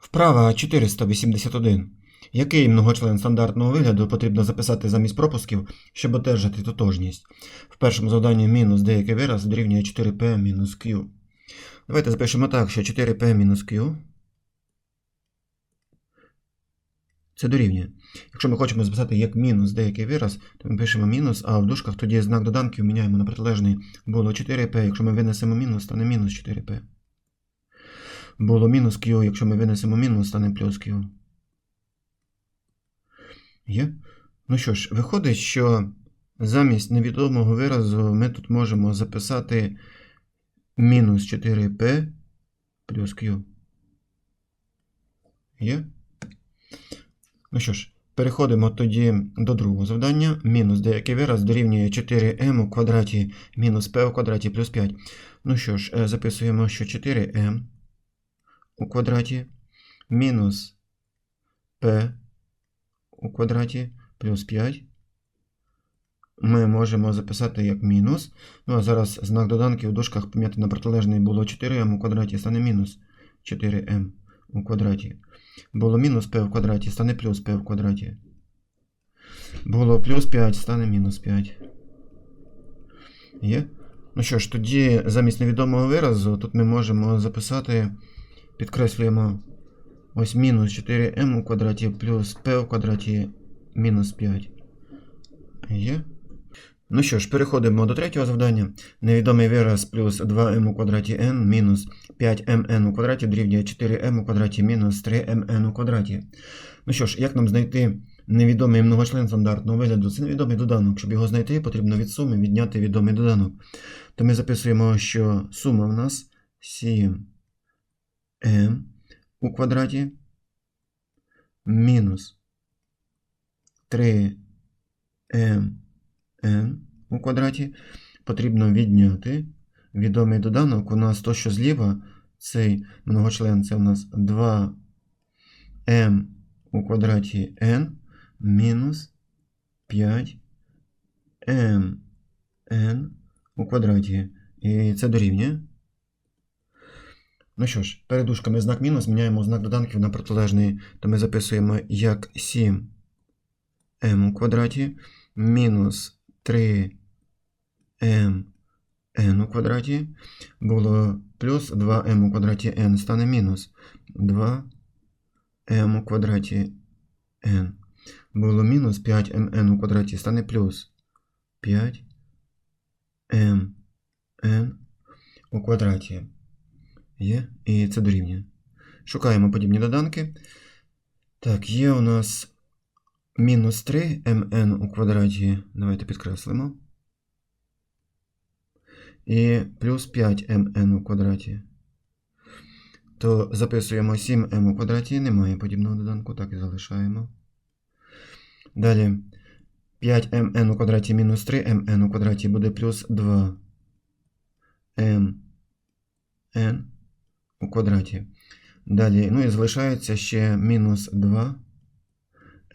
Вправа 481. Який многочлен стандартного вигляду потрібно записати замість пропусків, щоб одержати тотожність? В першому завданні мінус деякий вираз дорівнює 4p мінус q. Давайте запишемо так, що 4p мінус q це дорівнює. Якщо ми хочемо записати як мінус деякий вираз, то ми пишемо мінус, а в дужках тоді знак доданків міняємо на протилежний. Було 4p, якщо ми винесемо мінус, стане мінус 4p. Було мінус Q, якщо ми винесемо мінус, стане плюс Q. Є? Ну що ж, виходить, що замість невідомого виразу ми тут можемо записати мінус 4p плюс Q. Є? Ну що ж, переходимо тоді до другого завдання. Мінус деякий вираз дорівнює 4m у квадраті мінус p у квадраті плюс 5. Ну що ж, е, записуємо, що 4m у квадраті мінус p у квадраті плюс 5. Ми можемо записати як мінус. Ну а зараз знак доданки в дужках поміняти на протилежний було 4m у квадраті, стане мінус 4m у квадраті. Було мінус p в квадраті, стане плюс p в квадраті. Було плюс 5, стане мінус 5. Є? Ну що ж, тоді замість невідомого виразу тут ми можемо записати, підкреслюємо ось мінус 4m у квадраті плюс p у квадраті мінус 5. Є? Ну що ж, переходимо до третього завдання. Невідомий вираз плюс 2m у квадраті n мінус 5mn у квадраті дорівнює 4m у квадраті мінус 3mn у квадраті. Ну що ж, як нам знайти невідомий многочлен стандартного вигляду? Це невідомий доданок. Щоб його знайти, потрібно від суми відняти відомий доданок. То ми записуємо, що сума в нас 7m у квадраті мінус 3mn у квадраті. Потрібно відняти відомий доданок. У нас то, що зліва, цей многочлен, це у нас 2m у квадраті n мінус 5mn у квадраті. І це дорівнює. Ну що ж, перед дужками знак мінус міняємо знак доданків на протилежний, то ми записуємо як 7m у квадраті мінус 3m n у квадраті. Було плюс 2m у квадраті n стане мінус 2m у квадраті n. Було мінус 5mn у квадраті стане плюс 5mn у квадраті. Є, і це дорівнює. Шукаємо подібні доданки. Так, є у нас мінус 3 mn у квадраті. Давайте підкреслимо. І плюс 5 mn у квадраті. То записуємо 7m у квадраті. Немає подібного доданку, так і залишаємо. Далі 5mn у квадраті мінус 3 mn у квадраті буде плюс 2 mn у квадраті. Далі, ну і залишається ще мінус 2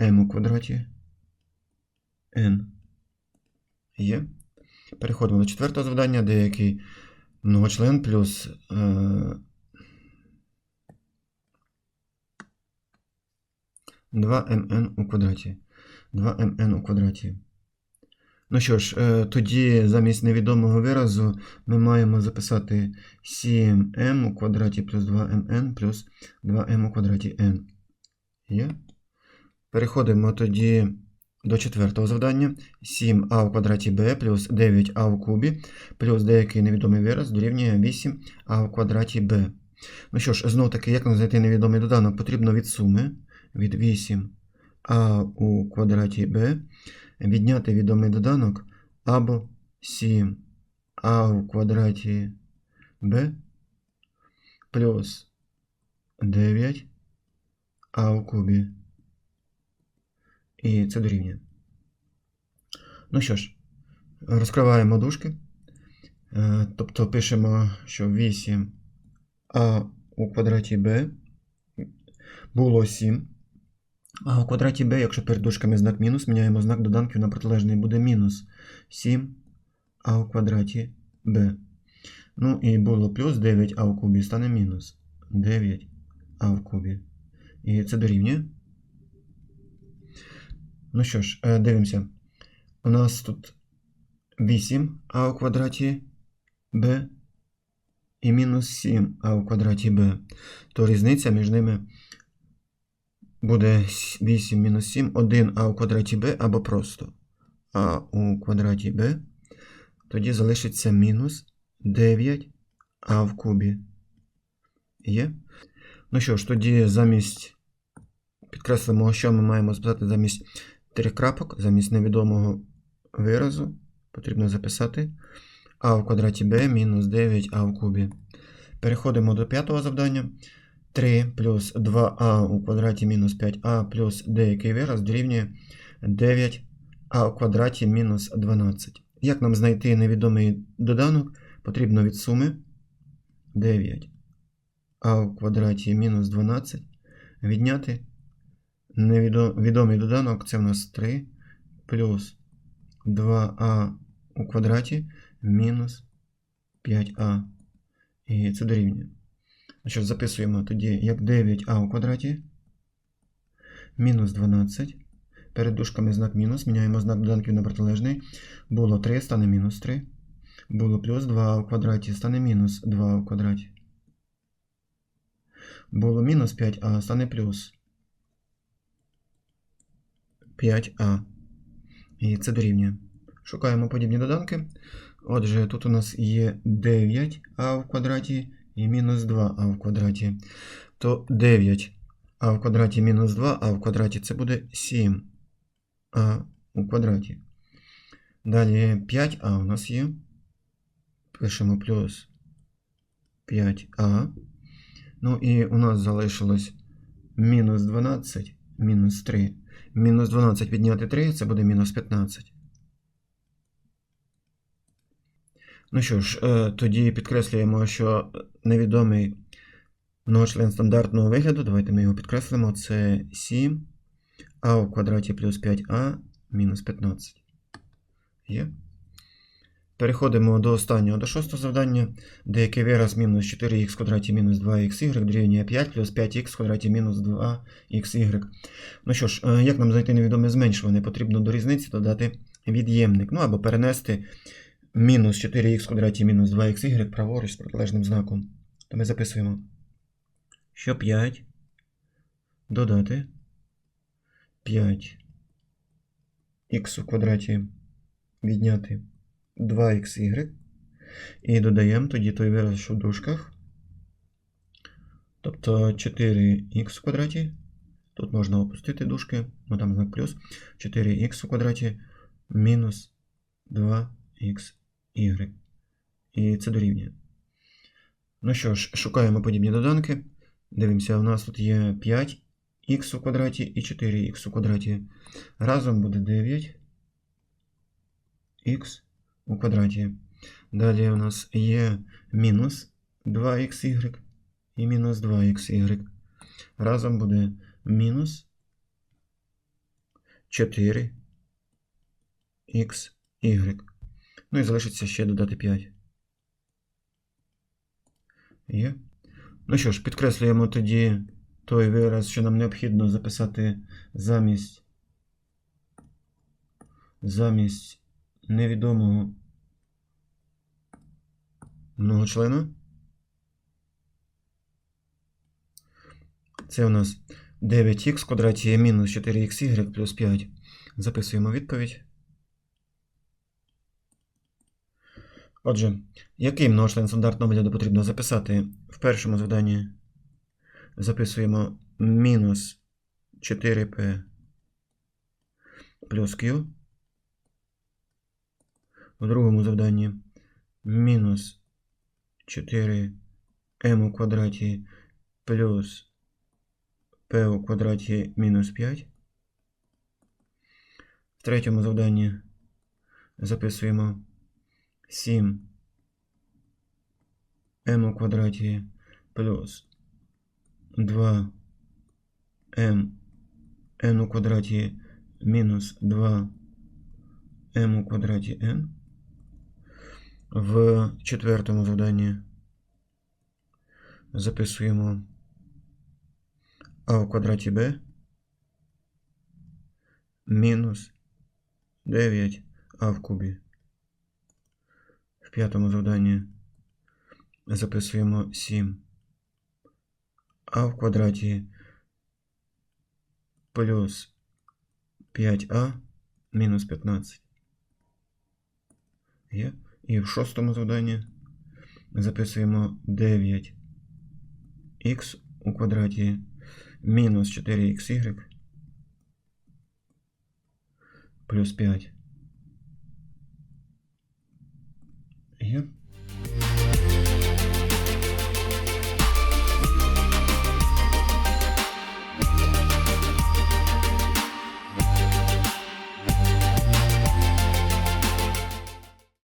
m у квадраті n. Є. Переходимо до четвертого завдання, деякий многочлен плюс. Е, 2mn у квадраті. 2mn у квадраті. Ну що ж, е, тоді замість невідомого виразу ми маємо записати 7m у квадраті плюс 2mn плюс 2m у квадраті n. Є? Переходимо тоді до четвертого завдання. 7а у квадраті b плюс 9а у кубі плюс деякий невідомий вираз дорівнює 8а у квадраті b. Ну що ж, знов таки, як нам знайти невідомий доданок? Потрібно від суми від 8а у квадраті b відняти відомий доданок або 7а у квадраті b плюс 9а у кубі. І це дорівнює. Ну що ж, розкриваємо дужки. Е, Тобто пишемо, що 8а у квадраті b було 7. А у квадраті b, якщо перед дужками знак мінус, міняємо знак доданків на протилежний, буде мінус 7 а у квадраті b. Ну і було плюс 9а у кубі, стане мінус 9а в кубі. І це дорівнює. Ну що ж, е, дивимося. У нас тут 8а у квадраті b і мінус 7а у квадраті b. То різниця між ними буде 8 мінус 7, 1а у квадраті b або просто а у квадраті b. Тоді залишиться мінус 9а в кубі. Є? Ну що ж, тоді замість підкреслимо, що ми маємо записати замість крапок, замість невідомого виразу потрібно записати а в квадраті b мінус 9а в кубі. Переходимо до п'ятого завдання. 3 плюс 2а у квадраті мінус 5а плюс деякий вираз дорівнює 9а у квадраті мінус 12. Як нам знайти невідомий доданок? Потрібно від суми 9 а у квадраті мінус 12 відняти невідомий доданок, це в нас 3 плюс 2а у квадраті мінус 5а. І це дорівнює. Що записуємо тоді як 9а у квадраті мінус 12. Перед дужками знак мінус. Міняємо знак доданків на протилежний. Було 3, стане мінус 3. Було плюс 2 у квадраті, стане мінус 2 у квадраті. Було мінус 5а, стане плюс 5а. І це дорівнює. Шукаємо подібні доданки. Отже, тут у нас є 9а в квадраті і мінус 2а в квадраті. То 9а в квадраті мінус 2а в квадраті це буде 7а у квадраті. Далі 5а у нас є. Пишемо плюс 5а. Ну і у нас залишилось мінус 12, мінус 3. Мінус 12 відняти 3, це буде мінус 15. Ну що ж, е, тоді підкреслюємо, що невідомий многочлен стандартного вигляду, давайте ми його підкреслимо, це 7 а у квадраті плюс 5а мінус 15. Є. Переходимо до останнього, до шостого завдання. Деякий вираз мінус 4х в квадраті мінус 2х дорівнює 5 плюс 5х в квадраті мінус 2х. Ну що ж, е, як нам знайти невідоме зменшуване? Потрібно до різниці додати від'ємник. Ну або перенести мінус 4х в квадраті мінус 2х праворуч з протилежним знаком. То ми записуємо, що 5 додати 5х у квадраті відняти 2xy. І додаємо тоді той вираз, що в дужках. Тобто 4х в квадраті. Тут можна опустити дужки, бо там знак плюс. 4х у квадраті мінус 2xy. І це дорівнює. Ну що ж, шукаємо подібні доданки. Дивимося, у нас тут є 5х у квадраті і 4х у квадраті. Разом буде 9х у квадраті. Далі у нас є мінус 2xy і мінус 2xy. Разом буде мінус 4xy. Ну і залишиться ще додати 5. Є. Ну що ж, підкреслюємо тоді той вираз, що нам необхідно записати замість замість невідомого многочлена. Це у нас 9х в квадраті мінус 4xy плюс 5. Записуємо відповідь. Отже, який многочлен стандартного вигляду потрібно записати в першому завданні? Записуємо мінус 4p плюс q. В другому завданні мінус 4m у квадраті плюс p у квадраті мінус 5. В третьому завданні записуємо 7 m у квадраті плюс 2 m n у квадраті мінус 2 m у квадраті n. В четвертому завданні записуємо а в квадраті b мінус 9 а в кубі. П'ятому завданні записуємо 7 а в квадраті плюс 5а мінус 15. Є. І в шостому завданні записуємо 9х у квадраті мінус 4xy плюс 5. Є.